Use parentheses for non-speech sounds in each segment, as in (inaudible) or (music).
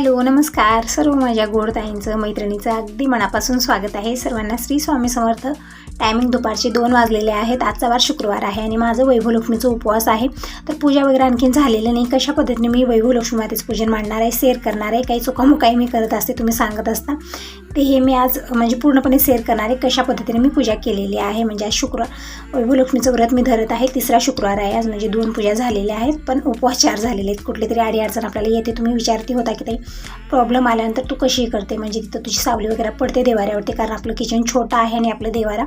Hello नमस्कार. सर्व माझ्या गोडताईंचं मैत्रिणीचं अगदी मनापासून स्वागत आहे. सर्वांना श्री स्वामी समर्थ. टायमिंग दुपारचे दोन वाजलेले आहेत. आजचा वार शुक्रवार आहे आणि माझं वैभवलक्ष्मीचा उपवास आहे. तर पूजा वगैरे आणखीन झालेलं नाही. कशा पद्धतीने मी वैभवलक्ष्मी मातेचं पूजन मांडणार आहे शेअर करणार आहे काही चुकामुकाही मी करत असते तुम्ही सांगत असता. ते हे मी आज म्हणजे पूर्णपणे शेअर करणार आहे. कशा पद्धतीने मी पूजा केलेली आहे म्हणजे आज शुक्रवार वैभवलक्ष्मीचं व्रत मी धरत आहे. तिसरा शुक्रवार आहे आज म्हणजे दोन पूजा झालेल्या आहेत पण उपवास चार झालेले आहेत. कुठले तरी आडी अडचण आपल्याला येते तुम्ही विचारती होता की ताई प्रॉब्लेम आल्यानंतर तू कशी करते? म्हणजे तिथं तुझी सावली वगैरे पडते देवाऱ्यावरती कारण आपलं किचन छोटं आहे आणि आपलं देवारा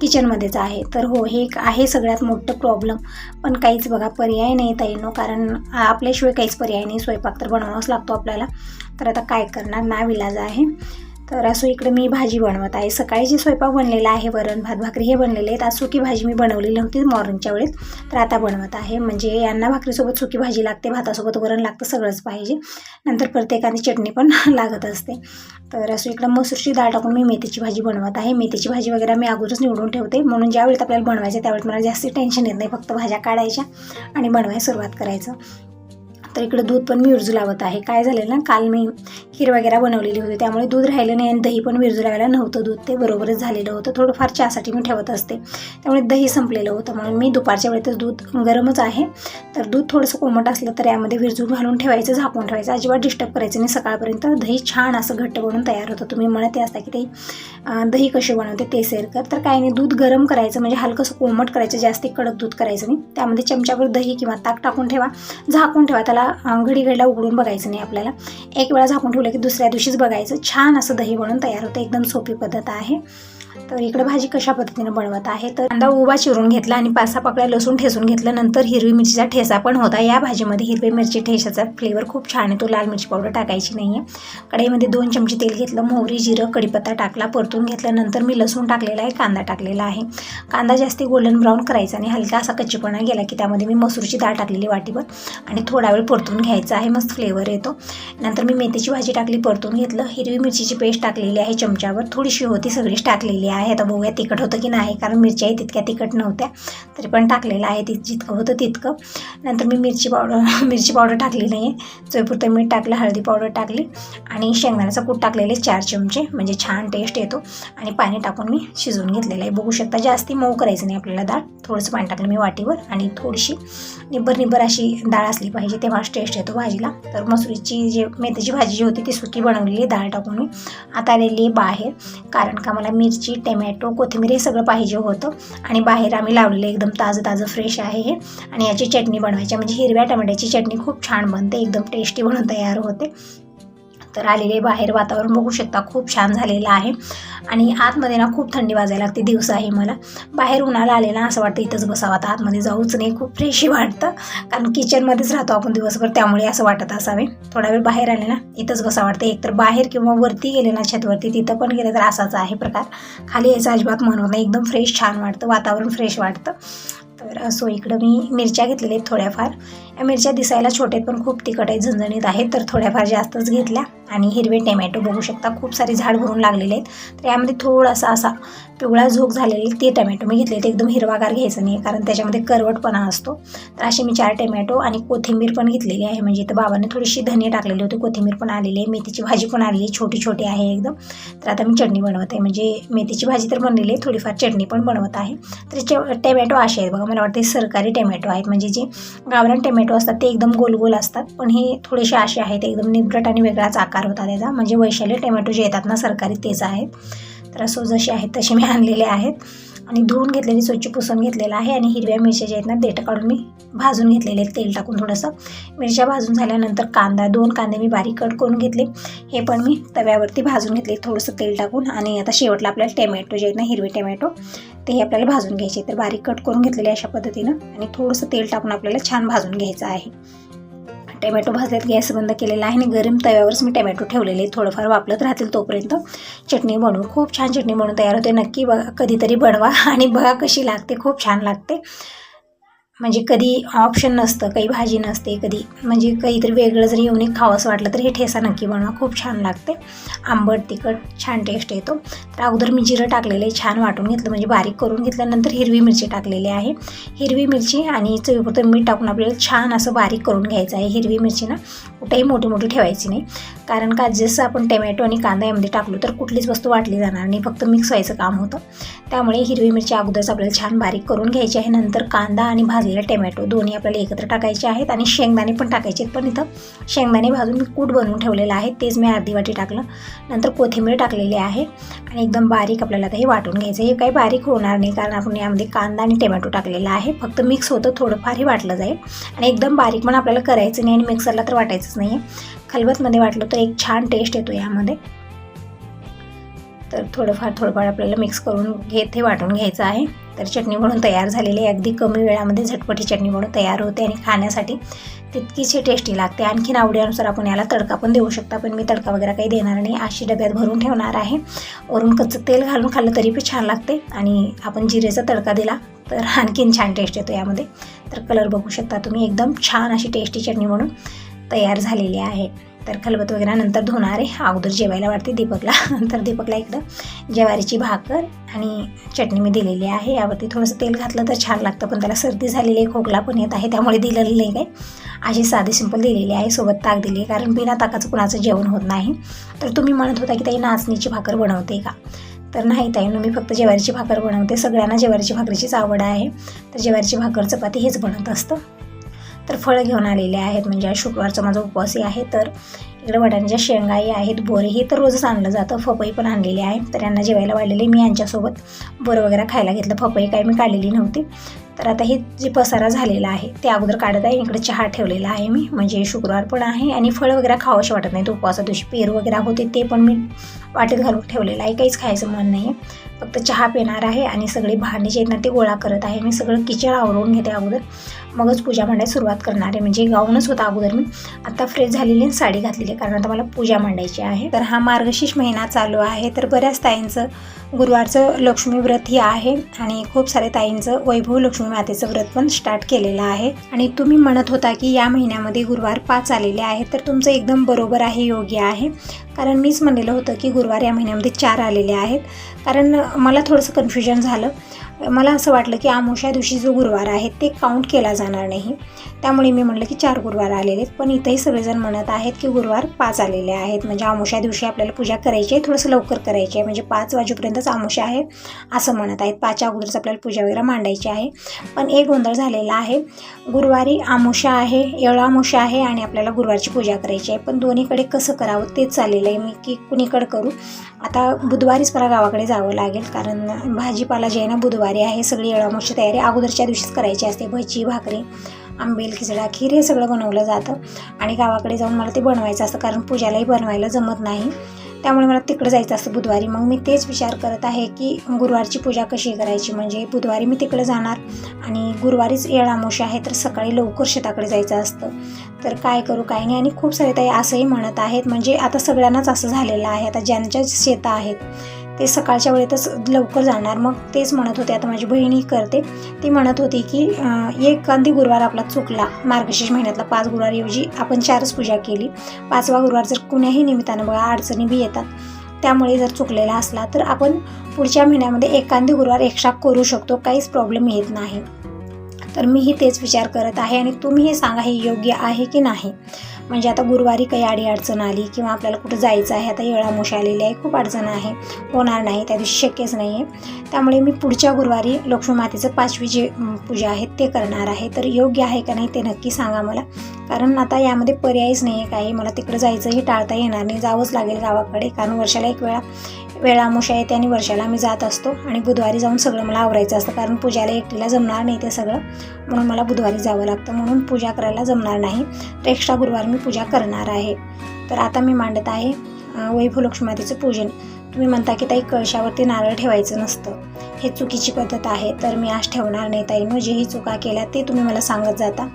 किचनमध्येच आहे. तर हो हे एक आहे सगळ्यात मोठं प्रॉब्लेम पण काहीच बघा पर्याय नाही ताईनो कारण आपल्याशिवाय काहीच पर्याय नाही. स्वयंपाक तर बनवावाच लागतो आपल्याला. तर आता काय करणार? ना विलाज आहे. तर असो इकडे मी भाजी बनवत आहे. सकाळी जे स्वयंपाक बनलेला आहे वरण भात भाकरी हे बनलेले आहेत. आज सुकी भाजी मी बनवलेली होती मॉर्निंगच्या वेळेस. तर आता बनवत आहे. म्हणजे यांना भाकरीसोबत सुकी भाजी लागते भातासोबत वरण लागतं सगळंच पाहिजे. नंतर प्रत्येकाने चटणी पण (laughs) लागत असते. तर असो इकडं मसूरची डाळ टाकून मी मेथीची भाजी बनवत आहे. मेथीची भाजी वगैरे मी अगोदरच निवडून ठेवते. म्हणून ज्यावेळेस आपल्याला बनवायचं त्यावेळेस मला जास्त टेन्शन येत नाही. फक्त भाज्या काढायच्या आणि बनवायला सुरुवात करायचं. तर इकडं दूध पण मी विरजू लावत आहे. काय झालेलं ना काल मी खीर वगैरे बनवलेली होती त्यामुळे दूध राहिलं नाही आणि दही पण विरजू लावायला नव्हतं दूध. ते बरोबरच झालेलं होतं. थोडंफार चहासाठी मी ठेवत असते. त्यामुळे दही संपलेलं होतं. म्हणून मी दुपारच्या वेळेतच दूध गरमच आहे. तर दूध थोडंसं कोमट असलं तर यामध्ये विरजू घालून ठेवायचं झाकून ठेवायचं. अजिबात डिस्टर्ब करायचं नाही. सकाळपर्यंत दही छान असं घट्ट बनून तयार होतं. तुम्ही म्हणत असता की ते दही कशी बनवते ते सेर कर. तर काही नाही दूध गरम करायचं म्हणजे हलकंसं कोमट करायचं. जास्त कडक दूध करायचं नाही. त्यामध्ये चमच्यावर दही किंवा ताक टाकून ठेवा. झाकून ठेवा. त्याला घडी घडीला उघडून बघायचं नाही आपल्याला. एक वेळा झाकून ठेवलं की दुसऱ्या दिवशीच बघायचं. छान असं दही बनून तयार होतं. एकदम सोपी पद्धत आहे. तर इकडे भाजी कशा पद्धतीने बनवत आहे? तर कांदा उभा चिरून घेतला आणि पाच सहा पाकळ्या लसूण ठेसून घेतलं. नंतर हिरवी मिरचीचा ठेसा पण होता. या भाजीमध्ये हिरवी मिरची ठेसाचा फ्लेवर खूप छान आहे. तो लाल मिरची पावडर टाकायची नाही आहे कढईमध्ये दोन चमचे तेल घेतलं. मोहरी जिरं कढीपत्ता टाकला. परतून घेतल्यानंतर मी लसूण टाकलेला आहे. कांदा टाकलेला आहे. कांदा जास्ती गोल्डन ब्राऊन करायचा आणि हलका असा कच्चीपणा गेला की त्यामध्ये मी मसूरची डाळ टाकलेली वाटीवर आणि थोडा वेळ परतून घ्यायचा आहे. मस्त फ्लेवर येतो. नंतर मी मेथीची भाजी टाकली. परतून घेतलं. हिरवी मिरचीची पेस्ट टाकलेली आहे चमच्यावर. थोडीशी होती. सगळीच टाकलेली आहे. आता बघूया तिखट होतं की नाही कारण मिरच्याही तितक्या तिखट नव्हत्या. तरी पण टाकलेलं आहे. ती जितकं होतं तितकं. नंतर मी मिरची पावडर (laughs) मिरची पावडर टाकली नाही आहे चवीपुरतं मीठ टाकलं हळदी पावडर टाकली आणि शेंगदाण्याचा कूट टाकलेले चार चमचे. म्हणजे छान टेस्ट येतो. आणि पाणी टाकून मी शिजवून घेतलेलं आहे. बघू शकता जास्ती मऊ करायचं नाही आपल्याला डाळ. थोडंसं पाणी टाकलं मी वाटीवर आणि थोडीशी निब्बर निब्बर अशी डाळ असली पाहिजे तेव्हाच टेस्ट येतो भाजीला. तर मसुरीची जी मेथीची भाजी जी होती ती सुकी बनवलेली डाळ टाकून मी आता आलेली आहे बाहेर. कारण का मला मिरची टमॅटो कोथिंबीर हे सगळं पाहिजे होतं. आणि बाहेर आम्ही लावलेलं एकदम ताजं ताजं फ्रेश आहे हे. आणि याची चटणी बनवायची म्हणजे हिरव्या टमाट्याची चटणी खूप छान बनते एकदम टेस्टी बनून तयार होते. तर आलेले बाहेर वातावरण बघू शकता. खूप छान झालेलं आहे. आणि आतमध्ये ना खूप थंडी वाजायला लागते. दिवस आहे मला. बाहेर उन्हाला आलेला असं वाटतं इथंच बसावं. आता आतमध्ये जाऊच नाही. खूप फ्रेशही वाटतं. कारण किचनमध्येच राहतो आपण दिवसभर. त्यामुळे असं वाटत असावे. थोडा वेळ बाहेर आले ना इथंच बसा वाटतं. एकतर बाहेर किंवा वरती गेले ना छतवरती तिथं पण गेलं तर असाच आहे प्रकार. खाली यायचं अजिबात म्हणत नाही. एकदम फ्रेश छान वाटतं. वातावरण फ्रेश वाटतं. तर असो इकडं मी मिरच्या घेतलेल्या आहेत थोड्याफार. मिरच्या दिसायला छोटे पण खूप तिखट आहेत झणझणीत आहेत तर थोड्याफार जास्तच घेतल्या. आणि हिरवे टोमॅटो बघू शकता खूप सारे झाड भरून लागलेले आहेत. तर यामध्ये थोडासा असा पिवळा झोक झालेली ते टमॅटो मी घेतले ते एकदम हिरवागार घ्यायचं नाही कारण त्याच्यामध्ये करवटपणा असतो. तर असे मी चार टमॅटो आणि कोथिंबीर पण घेतलेली आहे. म्हणजे इथं बाबाने थोडीशी धने टाकलेली होती कोथिंबीर पण आलेली आहे मेथीची भाजी पण आलेली आहे छोटी छोटी आहे एकदम. तर आता मी चटणी बनवत आहे म्हणजे मेथीची भाजी तर बनलेली आहे थोडीफार चटणी पण बनवत आहे. तर च टमॅटो असे आहेत बघा मला वाटते सरकारी टमॅटो आहेत. म्हणजे जे गावरान टमॅटो असतात ते एकदम गोल गोल असतात. पण हे थोडेसे असे आहेत एकदम निबरट आणि वेगळाच आकार होता त्याचा. म्हणजे वैशाली टोमॅटो जे येतात ना सरकारी तेच आहेत. तर असो जसे आहेत तसे मी आणलेले आहेत. आणि धुवून घेतलेली स्वच्छ पुसून घेतलेलं आहे आणि हिरव्या मिरच्या ज्या आहेत ना देठ काढून मी भाजून घेतलेले आहेत. तेल टाकून थोडंसं. मिरच्या भाजून झाल्यानंतर कांदा दोन कांदे मी बारीक कट करून घेतले. हे पण मी तव्यावरती भाजून घेतले. थोडंसं तेल टाकून आणि आता शेवटला आपल्याला टोमॅटो जे आहेत ना हिरवे टमॅटो तेही आपल्याला भाजून घ्यायचे तर बारीक कट करून घेतलेले अशा पद्धतीनं आणि थोडंसं तेल टाकून आपल्याला छान भाजून घ्यायचं आहे. टॅमॅटो भाजल्यात गॅस बंद केलेला आहे आणि गरम तव्यावरच मी टॅमॅटो ठेवलेले थोडंफार वापरत राहतील तोपर्यंत. चटणी बनवून खूप छान चटणी बनवून तयार होते. नक्की बघा कधीतरी बनवा आणि बघा कशी लागते खूप छान लागते. म्हणजे कधी ऑप्शन नसतं काही भाजी नसते कधी म्हणजे काहीतरी वेगळं जरी येऊन खावंसं वाटलं तर हे ठेसा नक्की बनवा खूप छान लागते. आंबट तिखट छान टेस्ट येतो. तर अगोदर मी जिरं टाकलेलं आहे छान वाटून घेतलं म्हणजे बारीक करून घेतल्यानंतर हिरवी मिरची टाकलेली आहे. हिरवी मिरची आणि चवीपुरतं मीठ टाकून आपल्याला छान असं बारीक करून घ्यायचं आहे. हिरवी मिरची ना कुठेही मोठी मोठी ठेवायची नाही. कारण का जसं आपण टोमॅटो आणि कांदा यामध्ये टाकलो तर कुठलीच वस्तू वाटली जाणार नाही फक्त मिक्स व्हायचं काम होतं. त्यामुळे हिरवी मिरची अगोदरच आपल्याला छान बारीक करून घ्यायची आहे. नंतर कांदा आणि भाजलेला टोमॅटो दोन्ही आपल्याला एकत्र टाकायचे आहेत आणि शेंगदाणे पण टाकायचे आहेत. पण इथं शेंगदाणे भाजून मी कूट बनवून ठेवलेलं आहे. तेच मी अर्धी वाटी टाकलं. नंतर कोथिंबीर टाकलेली आहे आणि एकदम बारीक आपल्याला आता हे वाटून घ्यायचं हे काही बारीक होणार नाही कारण आपण यामध्ये कांदा आणि टोमॅटो टाकलेला आहे. फक्त मिक्स होतं थोडंफार हे वाटलं जाईल. आणि एकदम बारीक पण आपल्याला करायचं नाही आणि मिक्सरला तर वाटायचंच नाही आहे खलबतमध्ये वाटलं तर एक छान टेस्ट येतो यामध्ये. तर थोडंफार थोडंफार आपल्याला मिक्स करून घेत हे वाटून घ्यायचं आहे. तर चटणी म्हणून तयार झालेली आहे. अगदी कमी वेळामध्ये झटपटी चटणी म्हणून तयार होते आणि खाण्यासाठी तितकीशी टेस्टी लागते. आणखीन आवडीनुसार आपण याला तडका पण देऊ शकता पण मी तडका वगैरे काही देणार नाही. अशी डब्यात भरून ठेवणार आहे. वरून कच्चं तेल घालून खाल्लं तरी पण छान लागते. आणि आपण जिरेचा तडका दिला तर आणखीन छान टेस्ट येतो यामध्ये. तर कलर बघू शकता तुम्ही. एकदम छान अशी टेस्टी चटणी म्हणून तयार झालेली आहे तर खलबत वगैरे नंतर धुणार आहे. अगोदर जेवायला वाटते दीपकला. (laughs) नंतर दीपकला इकडं ज्वारीची भाकर आणि चटणी मी दिलेली आहे. यावरती थोडंसं तेल घातलं तर छान लागतं पण त्याला सर्दी झालेली आहे खोकला पण येत आहे त्यामुळे दिलेली नाही काय अशी साधी सिंपल दिलेली आहे. सोबत ताक दिली आहे कारण बिना ताकाचं कुणाचं जेवण होत नाही. तर तुम्ही म्हणत होता की ताई नाचणीची भाकर बनवते का? तर नाही ताई मी फक्त ज्वारीची भाकर बनवते. सगळ्यांना ज्वारीची भाकरीचीच आवड आहे. तर ज्वारीची भाकर चपाती हेच बनत असतं. तर फळं घेऊन आलेले आहेत. म्हणजे आज शुक्रवारचा माझा उपवासही आहे. तर इकडे वडांच्या शेंगाही आहेत. बोरेही तर रोजच आणलं जातं. फपई पण आणलेली आहे. तर यांना जेवायला वाढलेले मी यांच्यासोबत बोरं वगैरे खायला घेतलं. फपई काही मी काढलेली नव्हती. तर आता हे जे पसारा झालेला आहे ते अगोदर काढत आहे. इकडे चहा ठेवलेला आहे मी. म्हणजे शुक्रवार पण आहे आणि फळ वगैरे खावंशी वाटत नाही. उपवासा दिवशी पेरू वगैरे होते ते पण मी वाटेत घालून ठेवलेलं आहे. काहीच खायचं मन नाही आहे फक्त चहा पिणार आहे आणि सगळे भांडी जे आहेत ना ते गोळा करत आहे. मी सगळं किचन आवरून घेते अगोदर. मगच पूजा मांडायला सुरुवात करणार आहे. म्हणजे गाऊनच होता अगोदर मी. आता फ्रेश झालेली आणि साडी घातलेली आहे. कारण आता मला पूजा मांडायची आहे. तर हा मार्गशीर्ष महिना चालू आहे. तर बऱ्याच ताईंचं गुरुवारचं लक्ष्मी व्रत ही आहे आणि खूप सारे ताईंचं वैभव लक्ष्मी मातेचं व्रत पण स्टार्ट केलेलं आहे. आणि तुम्ही म्हणत होता की या महिन्यामध्ये गुरुवार पाच आलेले आहेत तर तुमचं एकदम बरोबर आहे योग्य आहे. कारण मीच म्हणलेलं होतं की गुरुवार या महिन्यामध्ये चार आलेले आहेत. कारण मला थोडंसं कन्फ्युजन झालं. मला असं वाटलं की आमोशा दिवशी जो गुरुवार आहे ते काउंट केला जाणार नाही. त्यामुळे मी म्हटलं की चार गुरुवार आलेले आहेत. पण इथंही सगळेजण म्हणत आहेत की गुरुवार पाच आलेले आहेत. म्हणजे आमोशा दिवशी आपल्याला पूजा करायची आहे थोडंसं लवकर करायची आहे. म्हणजे पाच वाजेपर्यंतच आमोशा आहे असं म्हणत आहेत. पाचच्या अगोदरच आपल्याला पूजा वगैरे मांडायची आहे. पण एक गोंधळ झालेला आहे. गुरुवारी आमोशा आहे येळ आमोशा आहे आणि आपल्याला गुरुवारची पूजा करायची आहे. पण दोन्हीकडे कसं करावं तेच चाललेलं आहे. मी की कुणीकडे करू? आता बुधवारीच मला गावाकडे जावं लागेल. कारण भाजीपाला जे आहे ना बुधवार आहे सगळी येळामोशी तयारी अगोदरच्या दिवशीच करायची असते. भजी भाकरी आंबेल खिचडा खीर हे सगळं बनवलं जातं. आणि गावाकडे जाऊन मला ते बनवायचं असतं कारण पूजालाही बनवायला जमत नाही. त्यामुळे मला तिकडं जायचं असतं बुधवारी. मग मी तेच विचार करत आहे की गुरुवारची पूजा कशी करायची? म्हणजे बुधवारी मी तिकडं जाणार आणि गुरुवारीच येळ आमोशी आहे तर सकाळी लवकर शेताकडे जायचं असतं. तर काय करू काय नाही. आणि खूप सारे ताई असंही म्हणत आहेत. म्हणजे आता सगळ्यांनाच असं झालेलं आहे. आता ज्यांच्या शेतं आहेत ते सकाळच्या वेळेतच लवकर जाणार. मग तेच म्हणत होते आता माझी बहिणी करते. ती म्हणत होती की एखादी गुरुवार आपला चुकला. मार्गशीर्ष महिन्यातला पाच गुरुवारऐवजी आपण चारच पूजा केली. पाचवा गुरुवार जर कुण्याही निमित्तानं बघा अडचणी बी येतात. त्यामुळे जर चुकलेला असला तर आपण पुढच्या महिन्यामध्ये एखादी गुरुवार एक्स्ट्रा करू शकतो. काहीच प्रॉब्लेम येत नाही. तर मीही तेच विचार करत आहे आणि तुम्ही हे सांगा हे योग्य आहे की नाही. म्हणजे आता गुरुवारी काही आडी अडचण आली किंवा आपल्याला कुठं जायचं आहे आता येळामोश आलेली आहे खूप अडचण आहे होणार नाही त्या दिवशी शक्यच नाही आहे त्यामुळे मी पुढच्या गुरुवारी लक्ष्मी मातेचं पाचवी जे पूजा आहे ते करणार आहे. तर योग्य आहे का नाही ते नक्की सांगा मला. कारण आता यामध्ये पर्यायच नाही आहे काही. मला तिकडं जायचंही टाळता येणार नाही. जावंच लागेल गावाकडे. कारण वर्षाला एक वेळा वेळामुशा येते आणि वर्षाला आम्ही जात असतो आणि बुधवारी जाऊन सगळं मला आवरायचं असतं कारण पूजाला एकटीला जमणार नाही ते सगळं. म्हणून मला बुधवारी जावं लागतं. म्हणून पूजा करायला जमणार नाही. तर एक्स्ट्रा गुरुवार मी पूजा करणार आहे. तर आता मी मांडत आहे वैभव लक्ष्मीमातेचं पूजन. तुम्ही म्हणता की ताई कळशावरती नारळ ठेवायचं नसतं. हे चुकीची पद्धत आहे. तर मी आज ठेवणार नाही ताईनं जेही म्हणजे चुका केल्या ते तुम्ही मला सांगत जाता.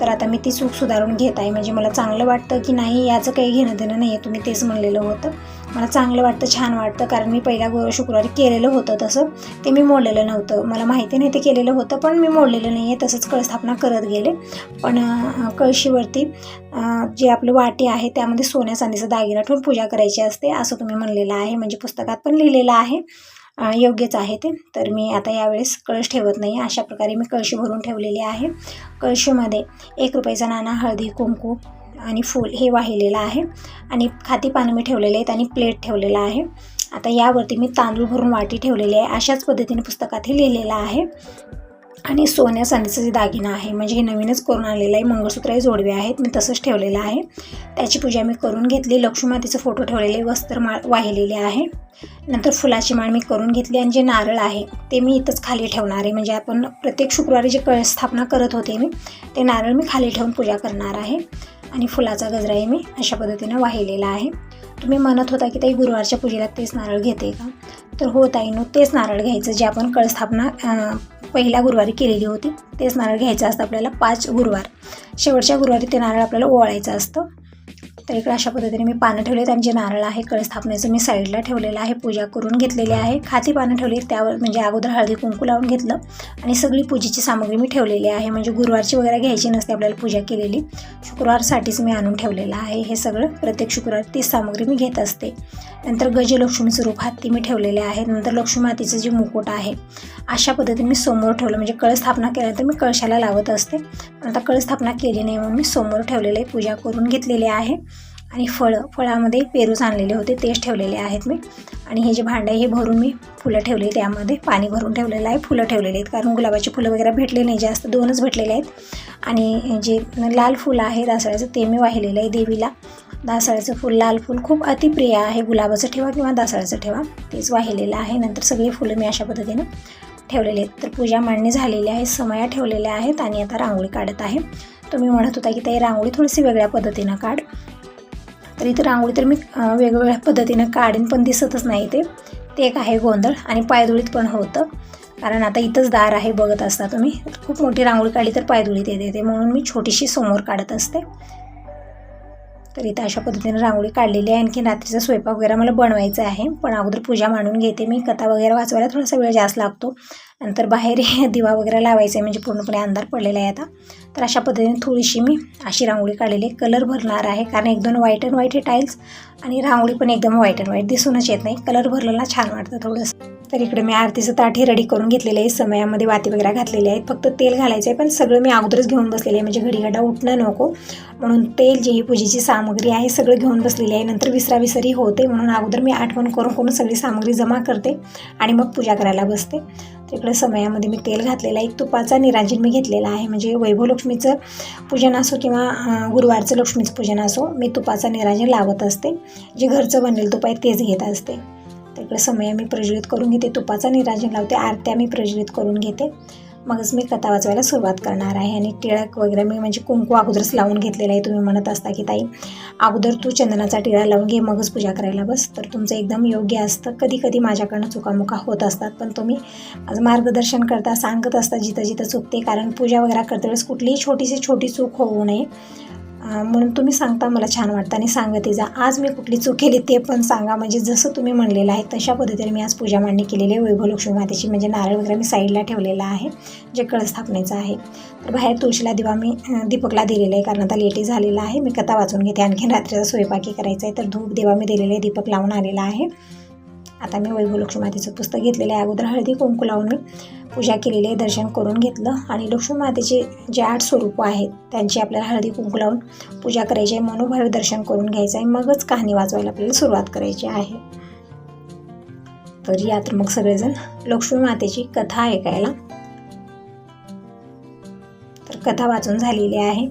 तर आता मी ती चूक सुधारून घेत आहे. म्हणजे मला चांगलं वाटतं की नाही याचं काही घेणं देणं नाही आहे तुम्ही तेच म्हणलेलं होतं. मला चांगलं वाटतं छान वाटतं. कारण मी पहिल्या गो शुक्रवारी केलेलं होतं तसं. ते मी मोडलेलं नव्हतं. मला माहिती नाही ते केलेलं होतं पण मी मोडलेलं नाही आहे तसंच कळस्थापना करत गेले. पण कळशीवरती जे आपलं वाटी आहे त्यामध्ये सोन्या चांदीचा दागिना ठेवून पूजा करायची असते असं तुम्ही म्हणलेलं आहे. म्हणजे पुस्तकात पण लिहिलेलं आहे. योग्यच आहे ते. तर मी आता यावेळेस कळश ठेवत नाही. अशा प्रकारे मी कळशी भरून ठेवलेली आहे. कळशीमध्ये एक रुपयाचा नाणा हळदी कुंकू आणि फूल हे वाहिलेलं आहे. आणि खाती पानं मी ठेवलेले आहेत आणि प्लेट ठेवलेला आहे. आता यावरती मी तांदूळ भरून वाटी ठेवलेली आहे. अशाच पद्धतीने पुस्तकात हे लिहिलेलं आहे. आणि सोन्या चांदीचं जे दागिना आहे. म्हणजे हे नवीनच करून आलेलं आहे. मंगळसूत्रही जोडवे आहेत. मी तसंच ठेवलेलं आहे. त्याची पूजा मी करून घेतली. लक्ष्मीमातेचं फोटो ठेवलेले वस्त्र माळ वाहिलेले आहे. नंतर फुलाची माळ मी करून घेतली आणि जे नारळ आहे ते मी इथंच खाली ठेवणार आहे. म्हणजे आपण प्रत्येक शुक्रवारी जे कळ स्थापना करत होते मी ते नारळ मी खाली ठेवून पूजा करणार आहे. आणि फुलाचा गजराही मी अशा पद्धतीनं वाहिलेला आहे. तुम्ही म्हणत होता की ताई गुरुवारच्या पूजेला तेच नारळ घेते का? तर हो ताईनो तेच नारळ घ्यायचं. जे आपण कळस्थापना पहिल्या गुरुवारी केलेली होती. तेच नारळ घ्यायचं असतं आपल्याला पाच गुरुवार. शेवटच्या गुरुवारी ते नारळ आपल्याला ओवाळायचं असतं. तर इकडे अशा पद्धतीने मी पानं ठेवलेत आणि जे नारळ आहे कळस्थापनेचं मी साईडला ठेवलेलं आहे. पूजा करून घेतलेली आहे. खाती पानं ठेवली त्यावर म्हणजे अगोदर हळदी कुंकू लावून घेतलं. आणि सगळी पूजेची सामग्री मी ठेवलेली आहे. म्हणजे गुरुवारची वगैरे घ्यायची नसते आपल्याला पूजा केलेली. शुक्रवारसाठीच मी आणून ठेवलेलं आहे. हे सगळं प्रत्येक शुक्रवार तीच सामग्री मी घेत असते. नंतर गजलक्ष्मी स्वरूप हाती मी ठेवलेले आहे. नंतर लक्ष्मी मातेचं जे मुकुट आहे अशा पद्धतीने मी समोर ठेवलं. म्हणजे कळस्थापना केल्यानंतर मी कळशाला लावत असते. पण आता कळस्थापना केली नाही म्हणून मी समोर ठेवलेले पूजा करून घेतलेली आहे. आणि फळं फळामध्ये पेरूज आणलेले होते तेच ठेवलेले आहेत मी. आणि हे जे भांडं आहे हे भरून मी फुलं ठेवले. त्यामध्ये पाणी भरून ठेवलेलं आहे फुलं ठेवलेले आहेत. कारण गुलाबाची फुलं वगैरे भेटले नाही जास्त दोनच भेटलेले आहेत. आणि जे लाल फुलं आहे दासळ्याचं ते मी वाहिलेलं आहे देवीला. दासळाचं फुल लाल फुल खूप अतिप्रिय आहे. गुलाबाचं ठेवा किंवा दासळाचं ठेवा. तेच वाहिलेलं आहे. नंतर सगळी फुलं मी अशा पद्धतीनं ठेवलेले आहेत. तर पूजा मांडणी झालेली आहे. समया ठेवलेल्या आहेत आणि आता रांगोळी काढत आहे. तुम्ही म्हणत होता की ते रांगोळी थोडीशी वेगळ्या पद्धतीनं काढ. तर इथं रांगोळी तर मी वेगवेगळ्या पद्धतीनं काढीन पण दिसतच नाही ते ते एक आहे गोंधळ आणि पायदुळीत पण होतं. कारण आता इथंच दार आहे बघत असता तुम्ही. खूप मोठी रांगोळी काढली तर पायदुळीत येते म्हणून मी छोटीशी समोर काढत असते. तर इथं अशा पद्धतीने रांगोळी काढलेली आहे. आणखी रात्रीचा स्वयंपाक वगैरे मला बनवायचा आहे. पण अगोदर पूजा मांडून घेते मी. कथा वगैरे वाचवायला थोडासा वेळ जास्त लागतो. नंतर बाहेर (laughs) दिवा वगैरे लावायचा आहे. म्हणजे पूर्णपणे अंधार पडलेला आहे आता. तर अशा पद्धतीने थोडीशी मी अशी रांगोळी काढलेली आहे. कलर भरणार आहे. कारण एक दोन व्हाईट अँड व्हाईट हे टाईल्स आणि रांगोळी पण एकदम व्हाईट अँड व्हाईट दिसूनच येत नाही. कलर भरलेला छान वाटतं थोडंसं. तर इकडे मी आरतीचं ताट हे रेडी करून घेतलेलं आहे. समयामध्ये वाती वगैरे घातलेले आहेत. फक्त तेल घालायचं आहे पण सगळं मी अगोदरच घेऊन बसलेले आहे. म्हणजे घडीघडा उठणं नको. म्हणून तेल जी ही पूजेची सामग्री आहे सगळं घेऊन बसलेली आहे. नंतर विसरा विसरी होते म्हणून अगोदर मी आठवण करून करून सगळी सामग्री जमा करते आणि मग पूजा करायला बसते. तर इकडे समयामध्ये मी तेल घातलेलं आहे. एक तुपाचा निरांजन मी घेतलेला आहे. म्हणजे वैभव लक्ष्मीचं पूजन असो किंवा गुरुवारचं लक्ष्मीचं पूजन असो मी तुपाचा निरांजन लावत असते. जे घरचं बनेल तुप आहे तेच घेत असते. तिकडे समय मी प्रज्वलित करून घेते. तुपाचा निराजन लावते. आरत्या मी प्रज्वलित करून घेते. मगच मी कथा वाचवायला सुरुवात करणार आहे आणि टिळक वगैरे मी म्हणजे कुंकू अगोदरच लावून घेतलेलं आहे. तुम्ही म्हणत असता की ताई अगोदर तू चंदनाचा टिळा लावून घे मगच पूजा करायला बस. तर तुमचं एकदम योग्य असतं. कधी कधी माझ्याकडनं चुकामुका होत असतात पण तुम्ही माझं मार्गदर्शन करता सांगत असता जिथं जिथं चुकते. कारण पूजा वगैरे करते वेळेस कुठलीही छोटीशी छोटी चूक होऊ नये. म्हणून तुम्ही सांगता मला छान वाटतं आणि सांगते जा. आज मी कुठली चूक केली ते पण सांगा. म्हणजे जसं तुम्ही म्हणलेलं आहे तशा पद्धतीने मी आज पूजा मांडणी केलेली आहे. वैभव लक्ष्मी मातेची म्हणजे नारळ वगैरे मी साईडला ठेवलेला आहे जे कळस्थापनेचं आहे. तर बाहेर तुळशीला दिवा मी दीपकला दिलेला आहे कारण आता लेटी झालेला आहे. मी कथा वाचून घेते. आणखीन रात्रीचा स्वयंपाकी करायचा आहे. तर धूप देवा मी दिलेला आहे दीपक लावून आलेला आहे. आता मी वैभव लक्ष्मी मातेचं पुस्तक घेतलेलं आहे. अगोदर हळदी कुंकू लावून मी पूजा केलेली आहे दर्शन करून घेतलं. आणि लक्ष्मी मातेचे जे आठ स्वरूपं आहेत त्यांची आपल्याला हळदी कुंकू लावून पूजा करायची आहे. मनोभावे दर्शन करून घ्यायचं आहे. मगच कहाणी वाचवायला आपल्याला सुरुवात करायची आहे. तर या तर मग सगळेजण लक्ष्मी मातेची कथा ऐकायला तर कथा वाचून झालेली आहे.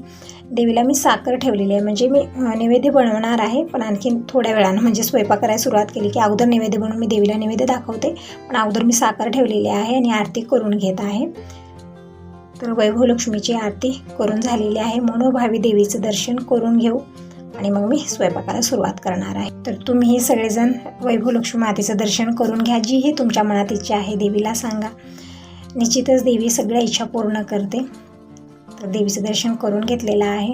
देवीला मी साखर ठेवलेली आहे. म्हणजे मी नैवेद्य बनवणार आहे पण आणखीन थोड्या वेळानं म्हणजे स्वयंपाक करायला सुरुवात केली की अगोदर नैवेद्य बनवून मी देवीला नैवेद्य दाखवते. पण अगोदर मी साखर ठेवलेली आहे आणि आरती करून घेत आहे. तर वैभव लक्ष्मीची आरती करून झालेली आहे. मनोभावी देवीचं दर्शन करून घेऊ आणि मग मी स्वयंपाकाला सुरुवात करणार आहे. तर तुम्ही सगळेजण वैभव लक्ष्मी मातेचं दर्शन करून घ्या. जी ही तुमच्या मनात इच्छा आहे देवीला सांगा. निश्चितच देवी सगळ्या इच्छा पूर्ण करते. तर देवीचं दर्शन करून घेतलेलं आहे.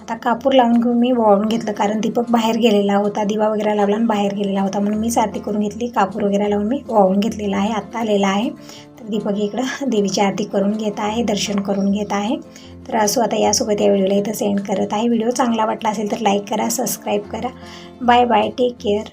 आता कापूर लावून घेऊन मी वाळून घेतलं कारण दीपक बाहेर गेलेला होता दिवा वगैरे लावला आणि बाहेर गेलेला होता. म्हणून मीच आरती करून घेतली कापूर वगैरे लावून मी वाळून घेतलेला आहे आत्ता आलेला आहे. तर दीपक इकडं देवीची आरती करून घेत आहे दर्शन करून घेत आहे. तर असो आता यासोबत या व्हिडिओला इथं सेंड करत आहे. व्हिडिओ चांगला वाटला असेल तर लाईक करा सबस्क्राईब करा. Bye bye take care.